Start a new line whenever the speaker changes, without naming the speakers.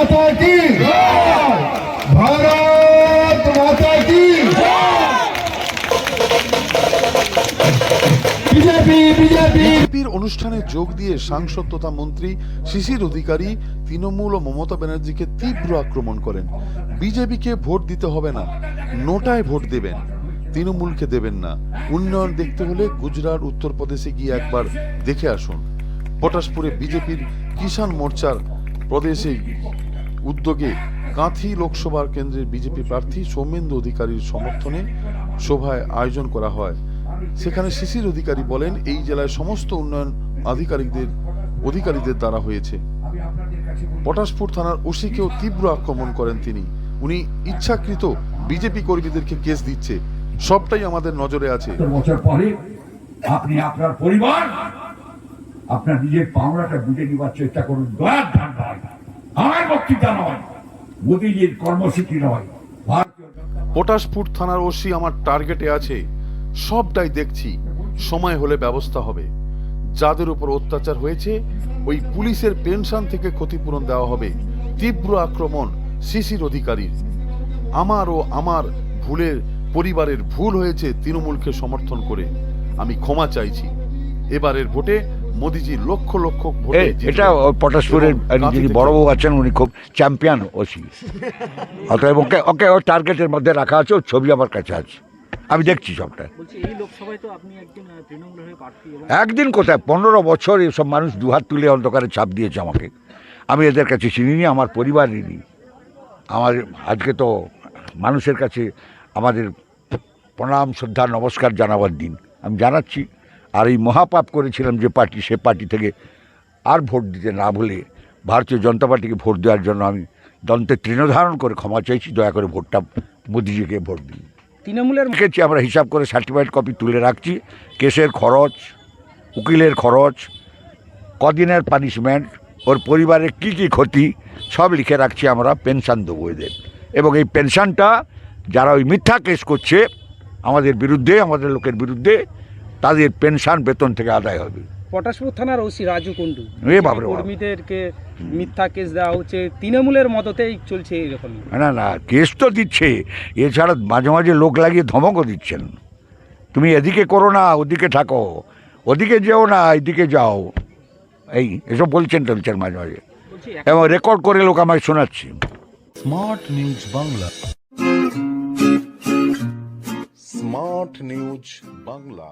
মাতা কি? ভারত মাতা কি?
অনুষ্ঠানে যোগ দিয়ে সাংসদ তথা মন্ত্রী শিশির অধিকারী তৃণমূল ও মমতা ব্যানার্জিকে তীব্র আক্রমণ করেন। বিজেপিকে ভোট দিতে হবে না, নোটায় ভোট দেবেন। তৃণমূলকে দেবেন না। উন্নয়ন দেখতে হলে গুজরাট, উত্তরপ্রদেশে গিয়ে একবার দেখে আসুন। পটাশপুরে বিজেপির কিষাণ মোর্চার প্রদেশে উদ্যোগে কাঁথি লোকসভা কেন্দ্রের বিজেপি প্রার্থী সৌমেন্দু অধিকারীর সমর্থনে সভায় আয়োজন করা হয়। সেখানে শিশির অধিকারী বলেন, এই জেলায় সমস্ত উন্নয়ন আধিকারিকদের, অধিকারীদের দ্বারা হয়েছে। পটাশপুর থানার ওসিকেও তীব্র আক্রমণ করেন তিনি। উনি ইচ্ছাকৃত বিজেপি কর্মীদেরকে কেস দিচ্ছে। সবটাই আমাদের নজরে আছে।
বছর পরে আপনি আপনার পরিবার, আপনার নিজের পাওনাটা বুঝে নিবার চেষ্টা করুন। আমার বক্তৃতা নয় মোদীজির কর্মসূচি নয়
পটাশপুর থানার ওসি আমার টার্গেটে আছে, সবটাই দেখছি, সময় হলে ব্যবস্থা হবে। যাদের উপর অত্যাচার হয়েছে, ওই পুলিশের পেনশন থেকে ক্ষতিপূরণ দেওয়া হবে। তীব্র আক্রমণ শিশির অধিকারীর। আমার ও আমার ভুলের, পরিবারের ভুল হয়েছে তৃণমূলকে সমর্থন করে। আমি ক্ষমা চাইছি। এবারের ভোটে মোদিজি লক্ষ লক্ষ।
এটা পটাশপুরের যিনি বড়বাবু আছেন উনি খুব চ্যাম্পিয়ন ওসি। অতএব ওকে ওকে ওর টার্গেটের মধ্যে রাখা আছে ওর ছবি আমার কাছে আছে। আমি দেখছি সবটা।
বলছি এই লোকসভায় তো আপনি একজন আহ, তৃণমূলের প্রার্থী এবং
একদিন কোথায়? পনেরো বছর এসব মানুষ দুহাত তুলে অন্ধকারে ছাপ দিয়েছে আমাকে। আমি এদের কাছে চিনিনি আমার পরিবার ঋণী। আমার আজকে তো মানুষের কাছে আমাদের প্রণাম শ্রদ্ধা নমস্কার জানাবার দিন। আমি জানাচ্ছি। আর এই মহাপাপ করেছিলাম যে পার্টি সে পার্টি থেকে আর ভোট দিতে না বলে ভারতীয় জনতা পার্টিকে ভোট দেওয়ার জন্য আমি দন্তে তৃণধারণ করে ক্ষমা চাইছি দয়া করে ভোটটা মোদিজিকে ভোট দিন।
তৃণমূলের
রেখেছি আমরা হিসাব করে সার্টিফাইড কপি তুলে রাখছি। কেসের খরচ উকিলের খরচ কদিনের পানিশমেন্ট ওর পরিবারের কি কি ক্ষতি সব লিখে রাখছি আমরা পেনশন দেবো এদের এবং এই পেনশনটা যারা ওই মিথ্যা কেস করছে আমাদের বিরুদ্ধে আমাদের লোকের বিরুদ্ধে তাদের পেনশন বেতন থেকে আদায় হবে।
পটাশপুর থানার ওসি রাজু কুন্ডু। কর্মীদেরকে মিথ্যা কেস দেওয়া হচ্ছে তৃণমূলের মদতেই চলছে এরকম
না না কেস তো দিচ্ছে। এছাড়া মাঝে মাঝে লোক লাগিয়ে ধমকও দিচ্ছেন। তুমি এদিকে করো না ওদিকে থাকো। ওদিকে যেও না এদিকে যাও। এই এসব বলছেন টলছেন মাঝে মাঝে। এবং রেকর্ড করে লোক আমায় শোনাচ্ছি।
Smart news Bangla. Smart news Bangla.